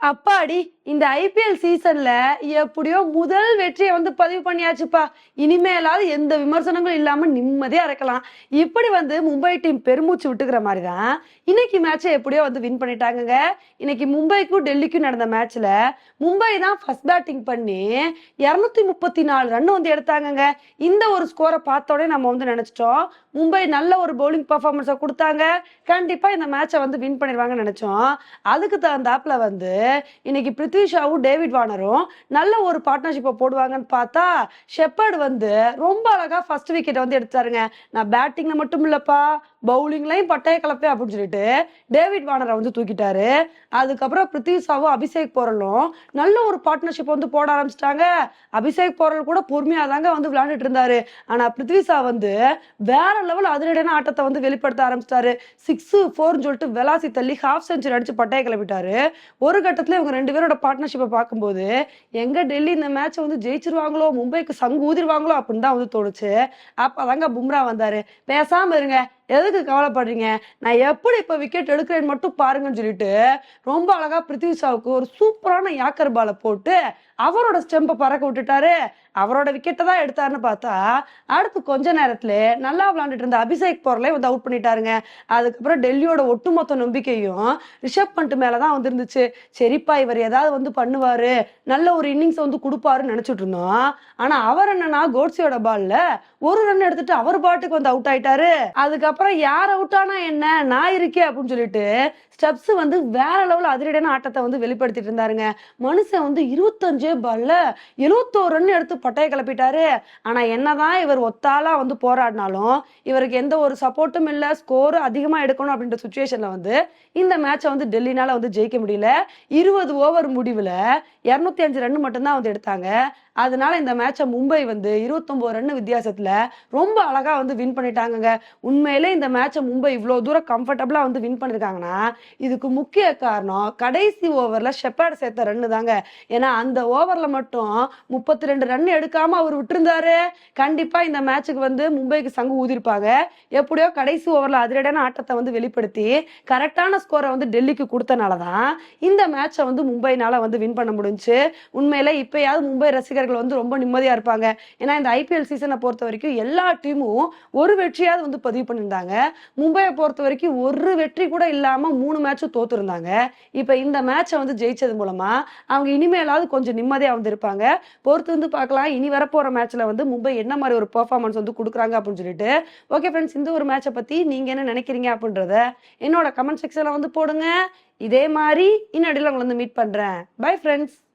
அப்பாடி இந்த ஐபிஎல் சீசன்ல எப்படியோ முதல் வெற்றியை வந்து பதிவு பண்ணியாச்சுப்பா. இனிமேலாவது எந்த விமர்சனங்களும் இல்லாம நிம்மதியா இறக்கலாம் இப்படி வந்து மும்பை டீம் பெருமூச்சு விட்டுக்கிற மாதிரி தான் இன்னைக்கு மேட்சை எப்படியோ வந்து வின் பண்ணிட்டாங்க இன்னைக்கு மும்பைக்கும் டெல்லிக்கும் நடந்த மேட்ச்ல மும்பை தான் ஃபர்ஸ்ட் பேட்டிங் பண்ணி இரநூத்தி முப்பத்தி நாலு ரன் வந்து எடுத்தாங்கங்க. இந்த ஒரு ஸ்கோரை பார்த்தோடனே நம்ம வந்து நினைச்சிட்டோம். மும்பை நல்ல ஒரு பவுலிங் பர்ஃபார்மன்ஸை கொடுத்தாங்க. கண்டிப்பா இந்த மேட்சை வந்து வின் பண்ணிடுவாங்கன்னு நினைச்சோம். அதுக்கு தகுந்தாப்புல வந்து இன்னைக்கு பிரித்விஷாவும் டேவிட் வானரும் நல்ல ஒரு பார்ட்னர்ஷிப்பை போடுவாங்கன்னு பார்த்தா ஷெப்பர்டு வந்து ரொம்ப அழகா ஃபர்ஸ்ட் விக்கெட்டை வந்து எடுத்தாருங்க. நான் பேட்டிங்ல மட்டும் இல்லப்பா பவுலிங்லையும் பட்டைய கலப்பே அப்படின்னு சொல்லிட்டு டேவிட் வானரை வந்து தூக்கிட்டாரு. அதுக்கப்புறம் பிருத்திவிசாவும் அபிஷேக் போரலும் நல்ல ஒரு பார்ட்னர்ஷிப் வந்து போட ஆரம்பிச்சிட்டாங்க. அபிஷேக் போரல் கூட பொறுமையா தாங்க வந்து விளையாண்டுட்டு இருந்தாரு. ஆனா பிருத்திவிசா வந்து வேற லெவல் அதிரடியான ஆட்டத்தை வந்து வெளிப்படுத்த ஆரம்பிச்சிட்டாரு. சிக்ஸ் ஃபோர்னு சொல்லிட்டு வெலாசி தள்ளி ஹாஃப் செஞ்சுரி அடிச்சு பட்டைய கிளப்பிட்டாரு. ஒரு கட்டத்துல இவங்க ரெண்டு பேரோட பார்ட்னர்ஷிப்பை பார்க்கும்போது எங்க டெல்லி இந்த மேட்சை வந்து ஜெயிச்சிருவாங்களோ மும்பைக்கு சங்கு ஊதிருவாங்களோ அப்படின்னு தான் வந்து தோணுச்சு. அப்பதாங்க பும்ரா வந்தாரு. பேசாம இருங்க. எதுக்கு கவலைப்படுறீங்க? நான் எப்படி இப்போ விக்கெட் எடுக்கிறேன்னு மட்டும் பாருங்கன்னு சொல்லிட்டு ரொம்ப அழகா பிருத்வி ஒரு சூப்பரான யாக்கர் பாலை போட்டு அவரோட ஸ்டெம்பை பறக்க விட்டுட்டாரு. அவரோட விக்கெட்டை தான் எடுத்தாருன்னு பார்த்தா அடுத்து கொஞ்ச நேரத்துல நல்லா விளாண்டுட்டு இருந்த அபிஷேக் போர்லே வந்து அவுட் பண்ணிட்டாருங்க. அதுக்கப்புறம் டெல்லியோட ஒட்டுமொத்த நம்பிக்கையும் ரிஷப் பண்ட் மேலதான் தான் வந்துருந்துச்சு. சரிப்பா இவர் ஏதாவது வந்து பண்ணுவாரு. நல்ல ஒரு இன்னிங்ஸ் வந்து கொடுப்பாருன்னு நினைச்சிட்டு இருந்தோம். ஆனா அவர் என்னன்னா கோட்ஸியோட பால்ல ஒரு ரன் எடுத்துட்டு அவர் பாட்டுக்கு வந்து அவுட் ஆயிட்டாரு. அதுக்கப்புறம் யார் அவுட் ஆனா என்ன? நான் இருக்கேன் அப்படின்னு சொல்லிட்டு ஸ்டெப்ஸ் வந்து வேற லெவல் அதிரடியான ஆட்டத்தை வந்து வெளிப்படுத்திட்டு இருந்தாருங்க. மனுஷன் வந்து இருபத்தஞ்சே பால்ல எழுவத்தோரு ரன் எடுத்து பட்டையை கிளப்பிட்டாரு. ஆனா என்னதான் இவர் ஒத்தாலா வந்து போராடினாலும் இவருக்கு எந்த ஒரு சப்போர்ட்டும் இல்ல ஸ்கோர் அதிகமா எடுக்கணும் அப்படின்ற சுச்சுவேஷன்ல வந்து இந்த மேட்சை வந்து டெல்லினால வந்து ஜெயிக்க முடியல. இருபது ஓவர் முடிவுல இருநூத்தி அஞ்சு ரன் மட்டும்தான் வந்து எடுத்தாங்க. அதனால இந்த மேட்சை மும்பை வந்து இருபத்தொம்போது ரன் வித்தியாசத்தில் ரொம்ப அழகா வந்து வின் பண்ணிட்டாங்கங்க. உண்மையிலே இந்த மேட்சை மும்பை இவ்வளோ தூரம் கம்ஃபர்டபுளாக வந்து வின் பண்ணிருக்காங்கன்னா இதுக்கு முக்கிய காரணம் கடைசி ஓவரில் ஷெப்பர்ட் சேர்த்த ரன்னு தாங்க. ஏன்னா அந்த ஓவரில் மட்டும் முப்பத்தி ரெண்டு ரன் எடுக்காம அவர் விட்டுருந்தாரு. கண்டிப்பாக இந்த மேட்சுக்கு வந்து மும்பைக்கு சங்கு ஊதிருப்பாங்க. எப்படியோ கடைசி ஓவரில் அதிரடியான ஆட்டத்தை வந்து வெளிப்படுத்தி கரெக்டான ஸ்கோரை வந்து டெல்லிக்கு கொடுத்தனால தான் இந்த மேட்சை வந்து மும்பைனால வந்து வின் பண்ண முடிஞ்சுச்சு உண்மையில இப்பயாவது மும்பை ரசிகர்கள் வந்து ரொம்ப நிம்மதியா இருப்பாங்க. ஏன்னா இந்த ஐபிஎல் சீசனை பொறுத்த வரைக்கும் எல்லா டீமும் ஒரு வெற்றியாவது வந்து பதிவு பண்ணியிருந்தாங்க. மும்பையை பொறுத்த வரைக்கும் ஒரு வெற்றி கூட இல்லாம மூணு மேட்சும் தோத்துருந்தாங்க. இப்ப இந்த மேட்சை வந்து ஜெயிச்சது மூலமா அவங்க இனிமேலாவது கொஞ்சம் நிம்மதியா வந்து இருப்பாங்க. பொறுத்து வந்து பார்க்கலாம். இனி வரப்போற மேட்ச்ல வந்து மும்பை என்ன மாதிரி ஒரு பெர்ஃபார்மன்ஸ் வந்து கொடுக்குறாங்க அப்படின்னு சொல்லிட்டு. ஓகே ஃப்ரெண்ட்ஸ் இந்த ஒரு மேட்சை பத்தி நீங்க என்ன நினைக்கிறீங்க அப்படின்றத என்னோட கமெண்ட் செக்ஷன்ல வந்து போடுங்க. இதே மாதிரி இன்னடியில் உங்களை வந்து மீட் பண்றேன். Bye friends